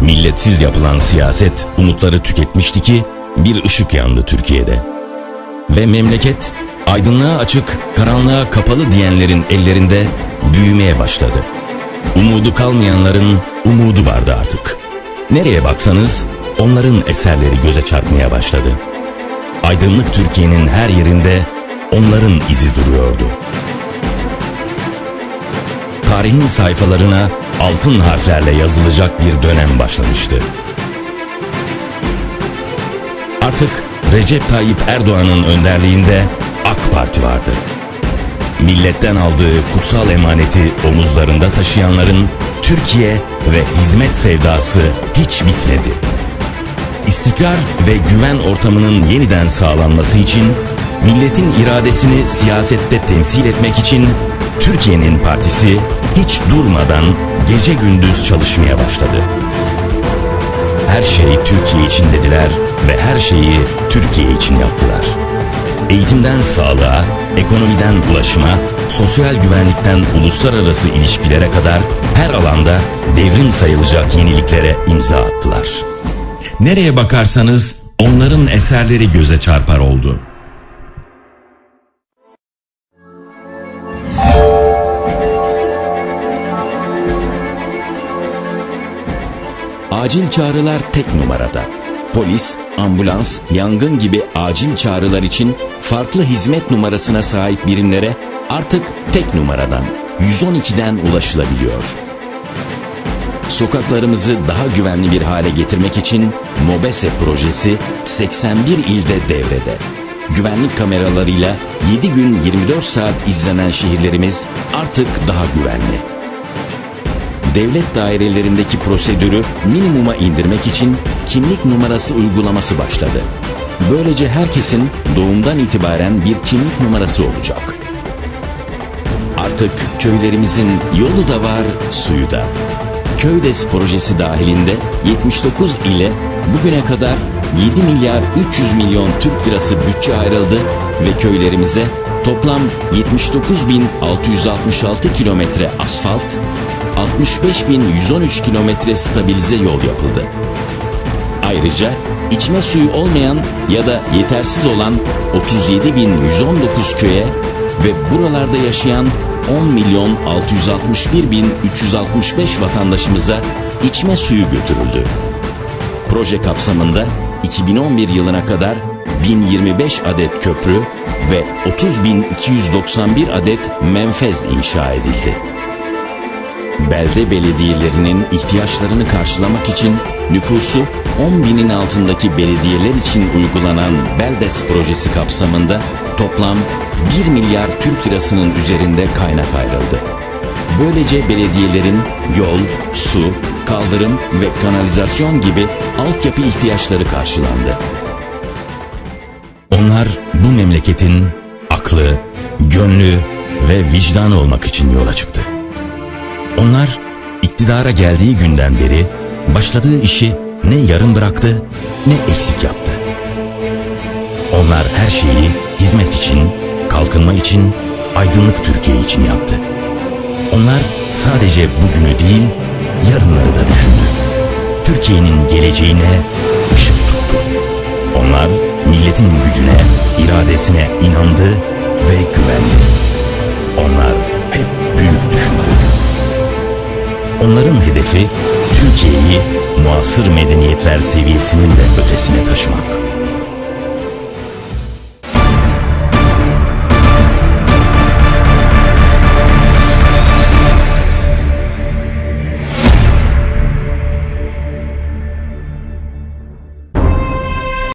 2001 Milletsiz yapılan siyaset umutları tüketmişti ki bir ışık yandı Türkiye'de. Ve memleket aydınlığa açık, karanlığa kapalı diyenlerin ellerinde büyümeye başladı. Umudu kalmayanların umudu vardı artık. Nereye baksanız onların eserleri göze çarpmaya başladı. Aydınlık Türkiye'nin her yerinde onların izi duruyordu. Tarihin sayfalarına altın harflerle yazılacak bir dönem başlamıştı. Artık Recep Tayyip Erdoğan'ın önderliğinde AK Parti vardı. Milletten aldığı kutsal emaneti omuzlarında taşıyanların Türkiye ve hizmet sevdası hiç bitmedi. İstikrar ve güven ortamının yeniden sağlanması için, milletin iradesini siyasette temsil etmek için Türkiye'nin partisi hiç durmadan gece gündüz çalışmaya başladı. Her şey Türkiye için dediler ve her şeyi Türkiye için yaptılar. Eğitimden sağlığa, ekonomiden ulaşıma, sosyal güvenlikten uluslararası ilişkilere kadar her alanda devrim sayılacak yeniliklere imza attılar. Nereye bakarsanız onların eserleri göze çarpar oldu. Acil çağrılar tek numarada. Polis, ambulans, yangın gibi acil çağrılar için farklı hizmet numarasına sahip birimlere artık tek numaradan 112'den ulaşılabiliyor. Sokaklarımızı daha güvenli bir hale getirmek için MOBESE projesi 81 ilde devrede. Güvenlik kameralarıyla 7 gün 24 saat izlenen şehirlerimiz artık daha güvenli devlet dairelerindeki prosedürü minimuma indirmek için kimlik numarası uygulaması başladı. Böylece herkesin doğumdan itibaren bir kimlik numarası olacak. Artık köylerimizin yolu da var, suyu da. Köydes projesi dahilinde 79 ile bugüne kadar 7 milyar 300 milyon Türk lirası bütçe ayrıldı ve köylerimize toplam 79.666 kilometre asfalt, 65.113 kilometre stabilize yol yapıldı. Ayrıca içme suyu olmayan ya da yetersiz olan 37.119 köye ve buralarda yaşayan 10 milyon 661 bin 365 vatandaşımıza içme suyu götürüldü. Proje kapsamında 2011 yılına kadar 1025 adet köprü ve 30.291 adet menfez inşa edildi. Belde belediyelerinin ihtiyaçlarını karşılamak için nüfusu 10 binin altındaki belediyeler için uygulanan Beldes projesi kapsamında toplam 1 milyar Türk lirasının üzerinde kaynak ayrıldı. Böylece belediyelerin yol, su, kaldırım ve kanalizasyon gibi altyapı ihtiyaçları karşılandı. Onlar bu memleketin aklı, gönlü ve vicdanı olmak için yola çıktı. Onlar iktidara geldiği günden beri başladığı işi ne yarım bıraktı ne eksik yaptı. Onlar her şeyi hizmet için, kalkınma için, aydınlık Türkiye için yaptı. Onlar sadece bugünü değil, yarınları da düşündü. Türkiye'nin geleceğine ışık tuttu. Onlar milletin gücüne, iradesine inandı ve güvendi. Onlar Onların hedefi Türkiye'yi muasır medeniyetler seviyesinin de ötesine taşımak.